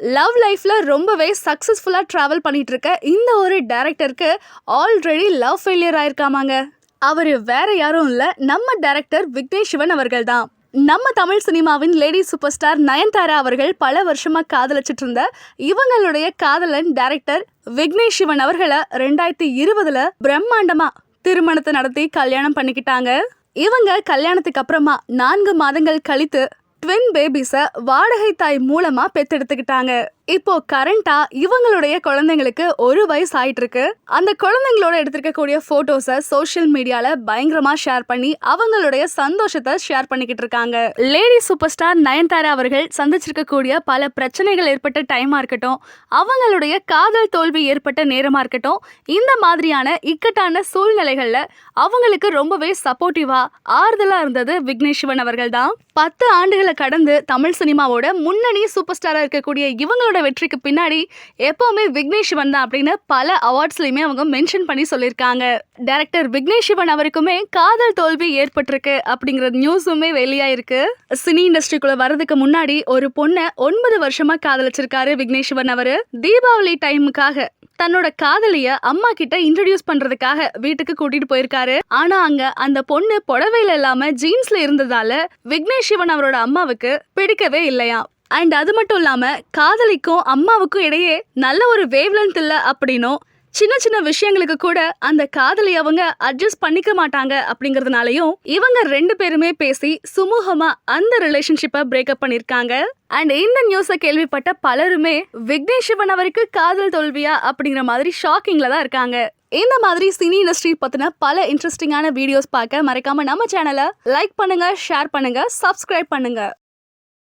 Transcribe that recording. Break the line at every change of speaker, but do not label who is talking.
Love லைஃப்பில் ரொம்பவே சக்ஸஸ்ஃபுல்லாக ட்ராவல் பண்ணிட்டு இருக்க இந்த ஒரு டேரக்டருக்கு ஆல்ரெடி லவ் ஃபெயிலியர் ஆயிருக்காமாங்க. அவர் வேற யாரும் இல்லை நம்ம டேரக்டர் விக்னேஷ் சிவன் அவர்கள் தான் நம்ம தமிழ் சினிமாவின் லேடி சூப்பர் ஸ்டார் நயன்தாரா அவர்கள் பல வருஷமாக காதலிச்சிட்டு இருந்த இவங்களுடைய காதலன் டைரக்டர் விக்னேஷ் சிவன் அவர்களை ரெண்டாயிரத்தி இருபதுல பிரம்மாண்டமா திருமணத்தை நடத்தி கல்யாணம் பண்ணிக்கிட்டாங்க. இவங்க கல்யாணத்துக்கு அப்புறமா நான்கு மாதங்கள் கழித்து ட்வின் பேபிஸை வாடகை தாய் மூலமா பெத்தெடுத்துக்கிட்டாங்க இப்போ கரண்டா இவங்களுடைய குழந்தைங்களுக்கு ஒரு வயசு ஆயிட்டு இருக்கு அந்த குழந்தைங்களோட எடுத்திருக்கக்கூடிய போட்டோஸை சோஷியல் மீடியால பயங்கரமா ஷேர் பண்ணி அவங்களுடைய சந்தோஷத்தை ஷேர் பண்ணிக்கிட்டு இருக்காங்க. லேடி சூப்பர் ஸ்டார் நயன்தாரா அவர்கள் சந்திச்சிருக்கக்கூடிய பல பிரச்சனைகள் ஏற்பட்ட டைமா இருக்கட்டும் அவங்களுடைய காதல் தோல்வி ஏற்பட்ட நேரமா இருக்கட்டும் இந்த மாதிரியான இக்கட்டான சூழ்நிலைகள்ல அவங்களுக்கு ரொம்பவே சப்போர்ட்டிவா ஆறுதலா இருந்தது விக்னேஷ் அவர்கள் தான். பத்து ஆண்டுகளை கடந்து தமிழ் சினிமாவோட முன்னணி சூப்பர் ஸ்டாரா இருக்கக்கூடிய இவங்களோட வெற்றிக்கு பின்னாடி எப்பவுமே விக்னேஷ் சிவன் தான் அப்படின்னு பல அவார்ட்ஸ்லயுமே அவங்க மென்ஷன் பண்ணி சொல்லியிருக்காங்க. டைரக்டர் விக்னேஷ் சிவன் அவருக்குமே காதல் தோல்வி ஏற்பட்டிருக்கு அப்படிங்கிற நியூஸுமே வெளியாயிருக்கு. சினி இண்டஸ்ட்ரிக்குள்ள வர்றதுக்கு முன்னாடி ஒரு பொண்ணை ஒன்பது வருஷமா காதலிச்சிருக்காரு விக்னேஷ் சிவன் அவரு. தீபாவளி டைமுக்காக தன்னோட காதலிய அம்மா கிட்ட இன்ட்ரடியூஸ் பண்றதுக்காக வீட்டுக்கு கூட்டிட்டு போயிருக்காரு. ஆனா அங்க அந்த பொண்ணு புடவையில இல்லாம ஜீன்ஸ்ல இருந்ததால விக்னேஷ் சிவன் அவரோட அம்மாவுக்கு பிடிக்கவே இல்லையா அண்ட் அது மட்டும் இல்லாமல் காதலிக்கும் அம்மாவுக்கும் இடையே நல்ல ஒரு வேவ்லென்த் இல்லை அப்படின்னும் சின்ன சின்ன விஷயங்களுக்கு கூட அந்த காதலி அவங்க அட்ஜஸ்ட் பண்ணிக்க மாட்டாங்க அப்படிங்கறதுனாலயும் இவங்க ரெண்டு பேருமே பேசி சுமூகமா அந்த ரிலேஷன்ஷிப்பை பிரேக்கப் பண்ணிருக்காங்க. அண்ட் இந்த நியூஸை கேள்விப்பட்ட பலருமே விக்னேஷ் சிவன் அவருக்கு காதல் தோல்வியா அப்படிங்கிற மாதிரி ஷாக்கிங்ல தான் இருக்காங்க. இந்த மாதிரி சினி இண்டஸ்ட்ரி பத்தின பல இன்ட்ரெஸ்டிங்கான வீடியோஸ் பார்க்க மறக்காம நம்ம சேனலை லைக் பண்ணுங்க ஷேர் பண்ணுங்க சப்ஸ்கிரைப் பண்ணுங்க.